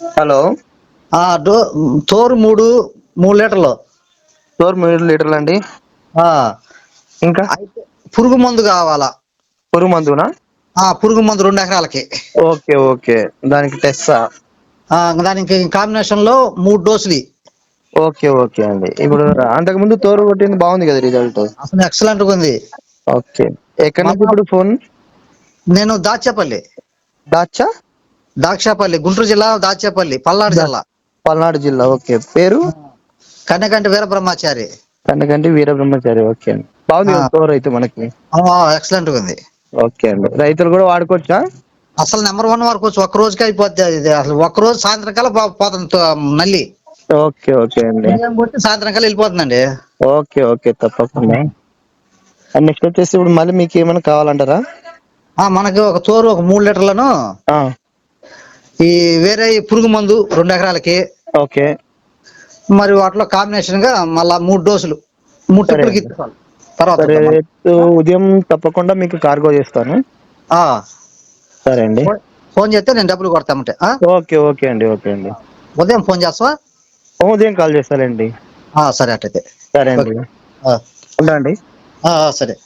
Hello? Do తోరు మూడు మూడు లీటర్లు. స్టోర్ మూడు లీటర్లు అండి. ఆ, ఇంకా? అయితే పురుగు మందు కావాలా? పురుగు మందునా? ఆ పురుగు మందు రెండు ఎకరాలకి. Okay okay. దానికి టెస్సా ఆ, దానికి కాంబినేషన్లో మూడు డోసులు. ఓకే ఓకే అండి. ఇప్పుడు అంతకు ముందు తోరు కొట్టింది బాగుంది కదా రిజల్ట్? అసలు ఎక్సలెంట్ ఉంది. ఓకే. ఎక్కడి నుంచి ఇప్పుడు ఫోన్? నేను దాచేపల్లి. దాచా? దాక్షాపల్లి గుంటూరు జిల్లా దాచేపల్లి పల్నాడు జిల్లా. పల్నాడు జిల్లా ఓకే. పేరు? కన్నెకంటి వీర బ్రహ్మచారి కన్నకంటి వీర బ్రహ్మచారి ఓకే అండి బాగుంది. తోరు అయితే మనకి. ఎక్సలెంట్ ఉంది. ఓకే అండి. రైతులు కూడా వాడుకోవచ్చా? అసలు నెంబర్ వన్ వరకు ఒక్క రోజుకి ఇది. అసలు ఒక్క రోజు సాయంత్రం కల్లా పో- పోతుంది నల్లి ఓకే ఓకే అండి. సాయంత్రం కల్లా వెళ్ళిపోతుందండి. ఓకే ఓకే తప్పకుండా. నెక్స్ట్ వచ్చేసి ఇప్పుడు మళ్ళీ మీకు ఏమైనా కావాలంటారా? ఆ, మనకి ఒక తోరు ఒక మూడు లీటర్లను ఈ వేరే ఈ పురుగు మందు రెండు ఎకరాలకి. ఓకే. మరి వాటిలో కాంబినేషన్గా మళ్ళా మూడు డోసులు. మూడు. తర్వాత. రేపు ఉదయం తప్పకుండా మీకు కార్గో చేస్తాను. ఆ, సరే అండి. ఫోన్- చేస్తే నేను డబ్బులు కొడతామంటే ఆ? ఓకే ఓకే అండి ఓకే అండి. ఉదయం ఫోన్ చేస్తావా? ఉదయం కాల్ చేస్తానండి. ఆ, సరే అట్టయితే. సరే అండి. ఆ, ఉండండి. ఆ, సరే.